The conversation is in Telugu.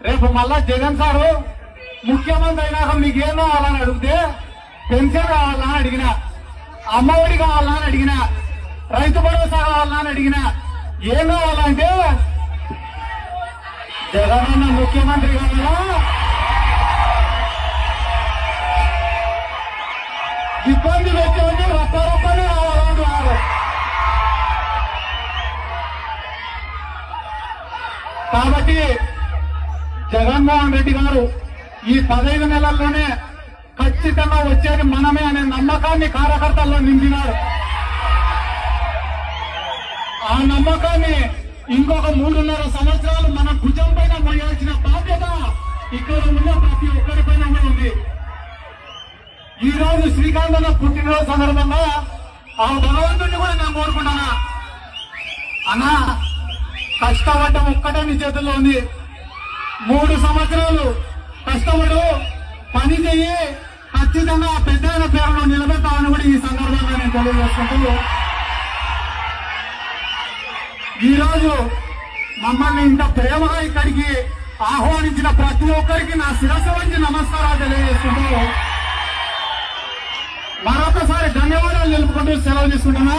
రేపు మళ్ళా జగన్ సారు ముఖ్యమంత్రి అయినాక మీకేం కావాలని అడిగితే పెన్షన్ కావాలని అడిగిన అమ్మఒడి కావాలని అడిగిన రైతు భరోసా కావాలని అడిగిన ఏం కావాలంటే జగన్ అన్న ముఖ్యమంత్రి కావాలా ఇబ్బంది పెట్టేది రప్ప రప్పనే కావాలంటున్నారు. కాబట్టి జగన్మోహన్ రెడ్డి గారు ఈ పదహైదు నెలల్లోనే ఖచ్చితంగా వచ్చేది మనమే అనే నమ్మకాన్ని కార్యకర్తల్లో నింపినారు ఆ నమ్మకాన్ని ఇంకొక మూడున్నర సంవత్సరాలు మన భుజం పైన మోయాల్సిన బాధ్యత ఇక్కడ ఉన్న ప్రతి ఒక్కరిపైన పైన ఉంది. ఈ రోజు శ్రీకాంత్ పుట్టినరోజు సందర్భంగా ఆ భగవంతుడిని కూడా నేను కోరుకుంటానా? అన్నా కష్టపడ్డం ఒక్కటే నీ చేతుల్లో ఉంది. మూడు సంవత్సరాలు కష్టపడు పని చేయి ఖచ్చితంగా పెద్ద పేరును నిలబెట్టాలని కూడా ఈ సందర్భంగా నేను తెలియజేసుకుంటూ ఈ రోజు మమ్మల్ని ఇంత ప్రేమగా ఇక్కడికి ఆహ్వానించిన ప్రతి ఒక్కరికి నా శిరస్సు వంచి నమస్కారాలు తెలియజేసుకుంటూ మరొకసారి ధన్యవాదాలు తెలుపుకుంటూ సెలవు తీసుకుంటున్నా